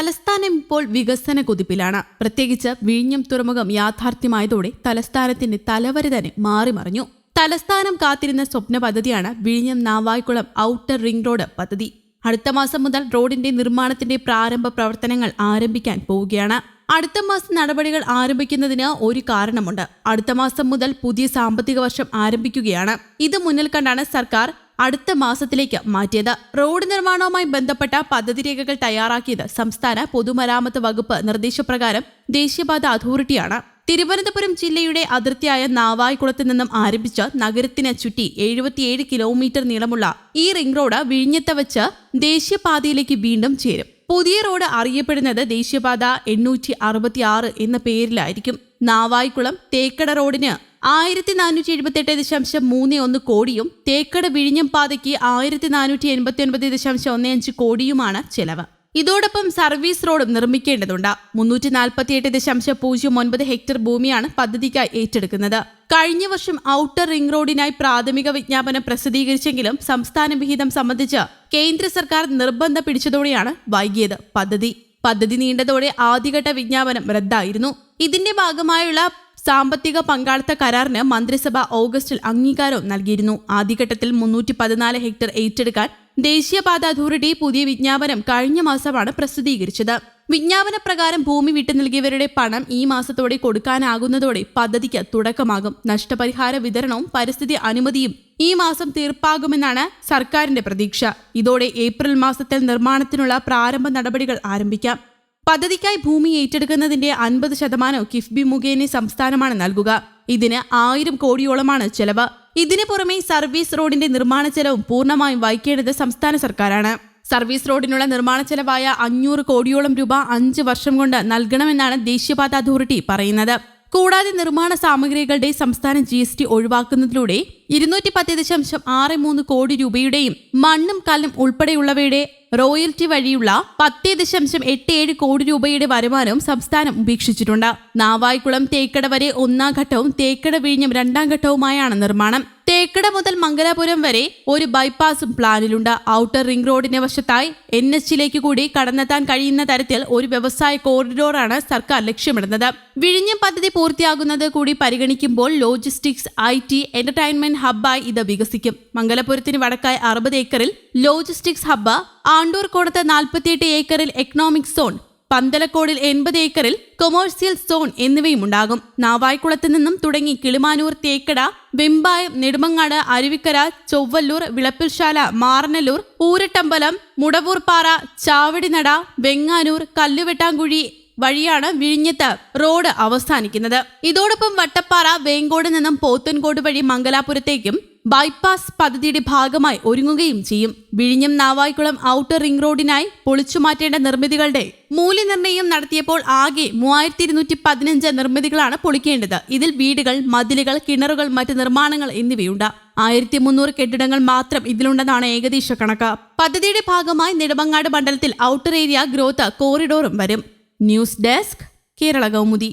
തലസ്ഥാനം ഇപ്പോൾ വികസന കുതിപ്പിലാണ് പ്രത്യേകിച്ച് വിഴിഞ്ഞം തുറമുഖം യാഥാർത്ഥ്യമായതോടെ തലസ്ഥാനത്തിന്റെ തലവര തന്നെ മാറിമറിഞ്ഞു. തലസ്ഥാനം കാത്തിരുന്ന സ്വപ്ന പദ്ധതിയാണ് വിഴിഞ്ഞം നാവായിക്കുളം ഔട്ടർ റിംഗ് റോഡ് പദ്ധതി. അടുത്ത മാസം മുതൽ റോഡിന്റെ നിർമ്മാണത്തിന്റെ പ്രാരംഭ പ്രവർത്തനങ്ങൾ ആരംഭിക്കാൻ പോവുകയാണ്. അടുത്ത മാസം നടപടികൾ ആരംഭിക്കുന്നതിന് ഒരു കാരണമുണ്ട്. അടുത്ത മാസം മുതൽ പുതിയ സാമ്പത്തിക വർഷം ആരംഭിക്കുകയാണ്. ഇത് മുന്നിൽ കണ്ടാണ് സർക്കാർ അടുത്ത മാസത്തിലേക്ക് മാറ്റിയത്. റോഡ് നിർമ്മാണവുമായി ബന്ധപ്പെട്ട പദ്ധതി രേഖകൾ തയ്യാറാക്കിയത് സംസ്ഥാന പൊതുമരാമത്ത് വകുപ്പ് നിർദ്ദേശപ്രകാരം ദേശീയപാത അതോറിറ്റിയാണ്. തിരുവനന്തപുരം ജില്ലയുടെ അതിർത്തിയായ നാവായിക്കുളത്ത് നിന്നും ആരംഭിച്ച് നഗരത്തിന് ചുറ്റി എഴുപത്തിയേഴ് കിലോമീറ്റർ നീളമുള്ള ഈ റിംഗ് റോഡ് വിഴിഞ്ഞത്ത് വച്ച് ദേശീയപാതയിലേക്ക് വീണ്ടും ചേരും. പുതിയ റോഡ് അറിയപ്പെടുന്നത് ദേശീയപാത എണ്ണൂറ്റി അറുപത്തി ആറ് എന്ന പേരിലായിരിക്കും. നാവായിക്കുളം തേക്കട റോഡിന് ആയിരത്തി നാനൂറ്റി എഴുപത്തി എട്ട് ദശാംശം മൂന്ന് ഒന്ന് കോടിയും തേക്കട വിഴിഞ്ഞം പാതയ്ക്ക് ആയിരത്തി നാനൂറ്റി എൺപത്തി ഒൻപത് ദശാംശം ഒന്ന് അഞ്ച് കോടിയുമാണ് ചെലവ്. ഇതോടൊപ്പം സർവീസ് റോഡ് നിർമ്മിക്കേണ്ടതുണ്ട്. മുന്നൂറ്റി നാൽപ്പത്തിയെട്ട് ദശാംശം പൂജ്യം ഒൻപത് ഹെക്ടർ ഭൂമിയാണ് പദ്ധതിക്കായി ഏറ്റെടുക്കുന്നത്. കഴിഞ്ഞ വർഷം ഔട്ടർ റിംഗ് റോഡിനായി പ്രാഥമിക വിജ്ഞാപനം പ്രസിദ്ധീകരിച്ചെങ്കിലും സംസ്ഥാന വിഹിതം സംബന്ധിച്ച് കേന്ദ്ര സർക്കാർ നിർബന്ധം പിടിച്ചതോടെയാണ് വൈകിയത് പദ്ധതി. പദ്ധതി നീണ്ടതോടെ ആദ്യഘട്ട വിജ്ഞാപനം റദ്ദായിരുന്നു. ഇതിന്റെ ഭാഗമായുള്ള സാമ്പത്തിക പങ്കാളിത്ത കരാറിന് മന്ത്രിസഭ ഓഗസ്റ്റിൽ അംഗീകാരവും നൽകിയിരുന്നു. ആദ്യഘട്ടത്തിൽ മുന്നൂറ്റി പതിനാല് ഹെക്ടർ ഏറ്റെടുക്കാൻ ദേശീയപാത അതോറിറ്റി പുതിയ വിജ്ഞാപനം കഴിഞ്ഞ മാസമാണ് പ്രസിദ്ധീകരിച്ചത്. വിജ്ഞാപന പ്രകാരം ഭൂമി വിട്ടു നൽകിയവരുടെ പണം ഈ മാസത്തോടെ കൊടുക്കാനാകുന്നതോടെ പദ്ധതിക്ക് തുടക്കമാകും. നഷ്ടപരിഹാര വിതരണവും പരിസ്ഥിതി അനുമതിയും ഈ മാസം തീർപ്പാകുമെന്നാണ് സർക്കാരിന്റെ പ്രതീക്ഷ. ഇതോടെ ഏപ്രിൽ മാസത്തിൽ നിർമ്മാണത്തിനുള്ള പ്രാരംഭ നടപടികൾ ആരംഭിക്കാം. പദ്ധതിക്കായി ഭൂമി ഏറ്റെടുക്കുന്നതിന്റെ അൻപത് ശതമാനം കിഫ്ബി മുഖേന സംസ്ഥാനമാണ് നൽകുക. ഇതിന് ആയിരം കോടിയോളമാണ് ചെലവ്. ഇതിനു പുറമെ സർവീസ് റോഡിന്റെ നിർമ്മാണ ചെലവും പൂർണമായും വഹിക്കേണ്ടത് സംസ്ഥാന സർക്കാരാണ്. സർവീസ് റോഡിനുള്ള നിർമ്മാണ ചെലവായ അഞ്ഞൂറ് കോടിയോളം രൂപ അഞ്ച് വർഷം കൊണ്ട് നൽകണമെന്നാണ് ദേശീയപാത അതോറിറ്റി പറയുന്നത്. കൂടാതെ നിർമ്മാണ സാമഗ്രികളുടെ സംസ്ഥാന ജി എസ് ടി ഒഴിവാക്കുന്നതിലൂടെ ഇരുന്നൂറ്റി പത്ത് ദശാംശം ആറ് മൂന്ന് കോടി രൂപയുടെയും മണ്ണും കല്ലും ഉൾപ്പെടെയുള്ളവയുടെ റോയൽറ്റി വഴിയുള്ള പത്ത് ദശാംശം എട്ട് ഏഴ് കോടി രൂപയുടെ വരുമാനവും സംസ്ഥാനം ഉപേക്ഷിച്ചിട്ടുണ്ട്. നാവായിക്കുളം തേക്കട വരെ ഒന്നാം ഘട്ടവും തേക്കട വിഴിഞ്ഞം രണ്ടാം ഘട്ടവുമായാണ് നിർമ്മാണം. തേക്കട മുതൽ മംഗലാപുരം വരെ ഒരു ബൈപ്പാസും പ്ലാനിലുണ്ട്. ഔട്ടർ റിംഗ് റോഡിന്റെ വശത്തായി എൻ എച്ചിലേക്ക് കൂടി കടന്നെത്താൻ കഴിയുന്ന തരത്തിൽ ഒരു വ്യവസായ കോറിഡോറാണ് സർക്കാർ ലക്ഷ്യമിടുന്നത്. വിഴിഞ്ഞം പദ്ധതി പൂർത്തിയാകുന്നത് കൂടി പരിഗണിക്കുമ്പോൾ ലോജിസ്റ്റിക്സ് ഐ ടി എന്റർടൈൻമെന്റ് ഹബ്ബായി ഇത് വികസിക്കും. മംഗലപുരത്തിന് വടക്കായി അറുപത് ഏക്കറിൽ ലോജിസ്റ്റിക്സ് ഹബ്ബ് ആണ്ടൂർ കോടത്ത് നാൽപ്പത്തിയെട്ട് ഏക്കറിൽ എക്കണോമിക് സോൺ പന്തലക്കോടിൽ എൺപത് ഏക്കറിൽ കൊമേഴ്സ്യൽ സോൺ എന്നിവയും ഉണ്ടാകും നാവായിക്കുളത്ത് നിന്നും തുടങ്ങി കിളിമാനൂർ തേക്കട വെമ്പായം നെടുമങ്ങാട് അരുവിക്കര ചൊവ്വല്ലൂർ വിളപ്പിൽശാല മാറനല്ലൂർ ഊരട്ടമ്പലം മുടവൂർപ്പാറ ചാവടിനട വെങ്ങാനൂർ കല്ലുവെട്ടാങ്കുഴി വഴിയാണ് വിഴിഞ്ഞത്ത് റോഡ് അവസാനിക്കുന്നത്. ഇതോടൊപ്പം വട്ടപ്പാറ വേങ്കോട് നിന്നും പോത്തൻകോട് വഴി മംഗലാപുരത്തേക്കും ബൈപ്പാസ് പദ്ധതിയുടെ ഭാഗമായി ഒരുങ്ങുകയും ചെയ്യും. വിഴിഞ്ഞം നാവായിക്കുളം ഔട്ടർ റിംഗ് റോഡിനായി പൊളിച്ചുമാറ്റേണ്ട നിർമ്മിതികളുടെ മൂല്യനിർണയം നടത്തിയപ്പോൾ ആകെ മൂവായിരത്തി ഇരുന്നൂറ്റി പതിനഞ്ച് നിർമ്മിതികളാണ് പൊളിക്കേണ്ടത്. ഇതിൽ വീടുകൾ മതിലുകൾ കിണറുകൾ മറ്റ് നിർമ്മാണങ്ങൾ എന്നിവയുണ്ട്. ആയിരത്തി മുന്നൂറ് കെട്ടിടങ്ങൾ മാത്രം ഇതിലുണ്ടെന്നാണ് ഏകദേശ കണക്ക്. പദ്ധതിയുടെ ഭാഗമായി നെടുമങ്ങാട് മണ്ഡലത്തിൽ ഔട്ടർ ഏരിയ ഗ്രോത്ത് കോറിഡോറും വരും. News desk Kerala Kaumudi.